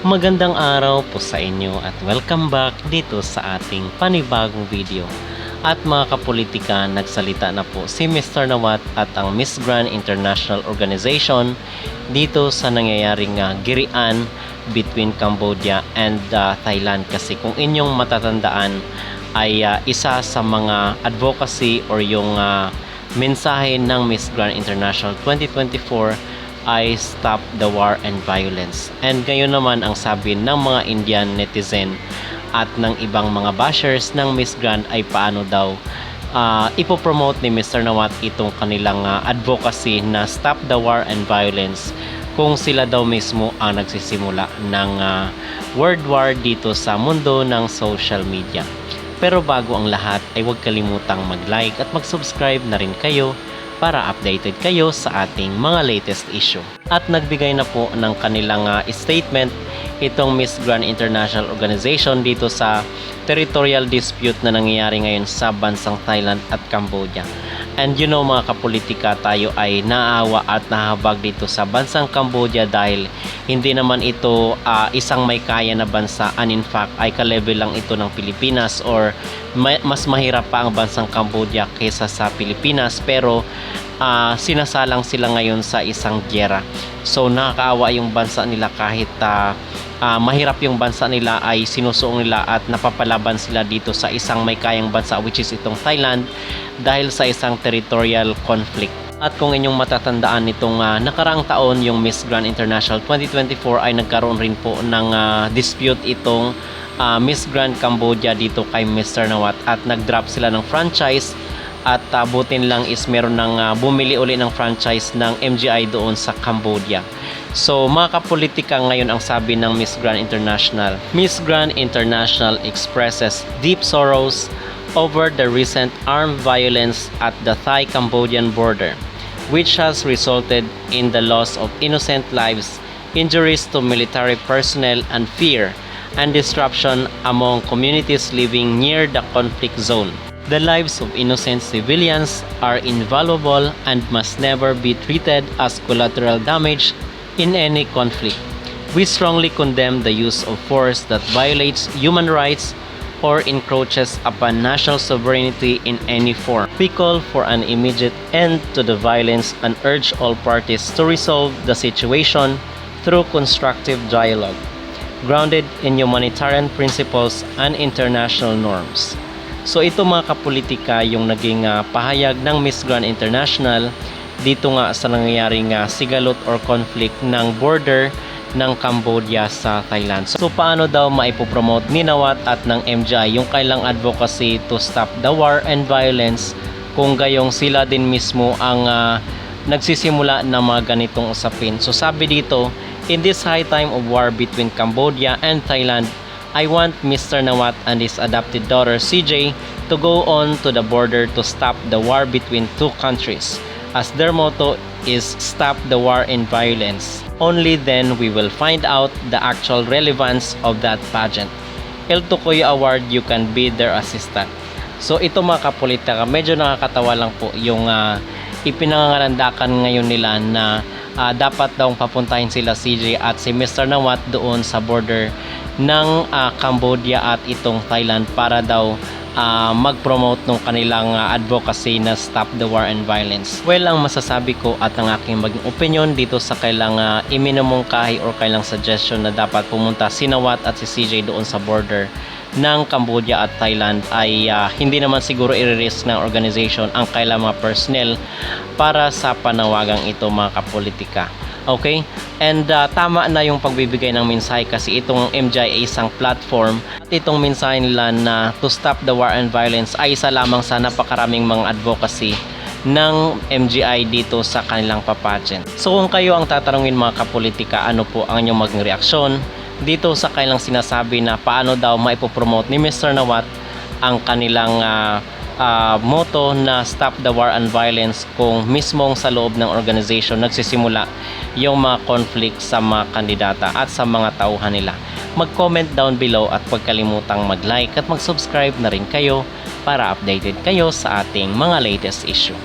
Magandang araw po sa inyo at welcome back dito sa ating panibagong video. At mga kapolitika, nagsalita na po si Mr. Nawat at ang Miss Grand International Organization dito sa nangyayaring uh, girian between Cambodia and uh, Thailand kasi kung inyong matatandaan ay uh, isa sa mga advocacy or yung uh, mensahe ng Miss Grand International 2024 ay stop the war and violence. And ngayon naman ang sabi ng mga Indian netizen at ng ibang mga bashers ng Miss Grand ay paano daw uh, ipopromote ni Mr. Nawat itong kanilang uh, advocacy na stop the war and violence kung sila daw mismo ang nagsisimula ng uh, world war dito sa mundo ng social media. Pero bago ang lahat ay huwag kalimutang mag-like at mag-subscribe na rin kayo para updated kayo sa ating mga latest issue. At nagbigay na po ng kanilang uh, statement itong Miss Grand International Organization dito sa territorial dispute na nangyayari ngayon sa bansang Thailand at Cambodia. And you know mga kapolitika tayo ay naawa at nahabag dito sa bansang Cambodia dahil hindi naman ito uh, isang may kaya na bansa and in fact ay ka-level lang ito ng Pilipinas or may, mas mahirap pa ang bansang Cambodia kaysa sa Pilipinas pero uh, sinasalang sila ngayon sa isang gyera. So nakakaawa yung bansa nila kahit uh, uh, mahirap yung bansa nila ay sinusuong nila at napapalaban sila dito sa isang may kayang bansa which is itong Thailand dahil sa isang territorial conflict. At kung inyong matatandaan nitong uh, nakaraang taon yung Miss Grand International 2024 ay nagkaroon rin po ng uh, dispute itong uh, Miss Grand Cambodia dito kay Mr. Nawat at nag-drop sila ng franchise at uh, butin lang is meron ng uh, bumili uli ng franchise ng MGI doon sa Cambodia. So mga kapolitika ngayon ang sabi ng Miss Grand International. Miss Grand International expresses deep sorrows over the recent armed violence at the Thai-Cambodian border, which has resulted in the loss of innocent lives, injuries to military personnel and fear and disruption among communities living near the conflict zone. The lives of innocent civilians are invaluable and must never be treated as collateral damage in any conflict. We strongly condemn the use of force that violates human rights or encroaches upon national sovereignty in any form. We call for an immediate end to the violence and urge all parties to resolve the situation through constructive dialogue, grounded in humanitarian principles and international norms. So ito mga kapolitika yung naging uh, pahayag ng Miss Grand International dito nga sa nangyayaring uh, sigalot or conflict ng border ng Cambodia sa Thailand. So paano daw maipopromote ni Nawat at ng MJI yung kailang advocacy to stop the war and violence kung gayong sila din mismo ang uh, nagsisimula ng mga ganitong usapin. So sabi dito, in this high time of war between Cambodia and Thailand, I want Mr. Nawat and his adopted daughter CJ to go on to the border to stop the war between two countries as their motto is stop the war and violence. Only then we will find out the actual relevance of that pageant. El Tukoy Award, you can be their assistant. So ito mga kapolitika, medyo nakakatawa lang po yung uh, ipinangangalandakan ngayon nila na uh, dapat daw papuntahin sila CJ at si Mr. Nawat doon sa border ng uh, Cambodia at itong Thailand para daw uh, mag-promote ng kanilang uh, advocacy na stop the war and violence. Well, ang masasabi ko at ang aking maging opinion dito sa kailang uh, iminumungkahi or kailang suggestion na dapat pumunta si Nawat at si CJ doon sa border ng Cambodia at Thailand ay uh, hindi naman siguro i-risk ng organization ang kailang mga personnel para sa panawagang ito mga kapolitika. Okay? And uh, tama na yung pagbibigay ng mensahe kasi itong MJI ay isang platform at itong mensahe nila na to stop the war and violence ay isa lamang sa napakaraming mga advocacy ng MGI dito sa kanilang papageant. So kung kayo ang tatanungin mga kapolitika, ano po ang inyong maging reaksyon dito sa kanilang sinasabi na paano daw maipopromote ni Mr. Nawat ang kanilang uh, uh, motto na stop the war and violence kung mismong sa loob ng organization nagsisimula yung mga conflict sa mga kandidata at sa mga tauhan nila. Mag-comment down below at huwag kalimutang mag-like at mag-subscribe na rin kayo para updated kayo sa ating mga latest issue.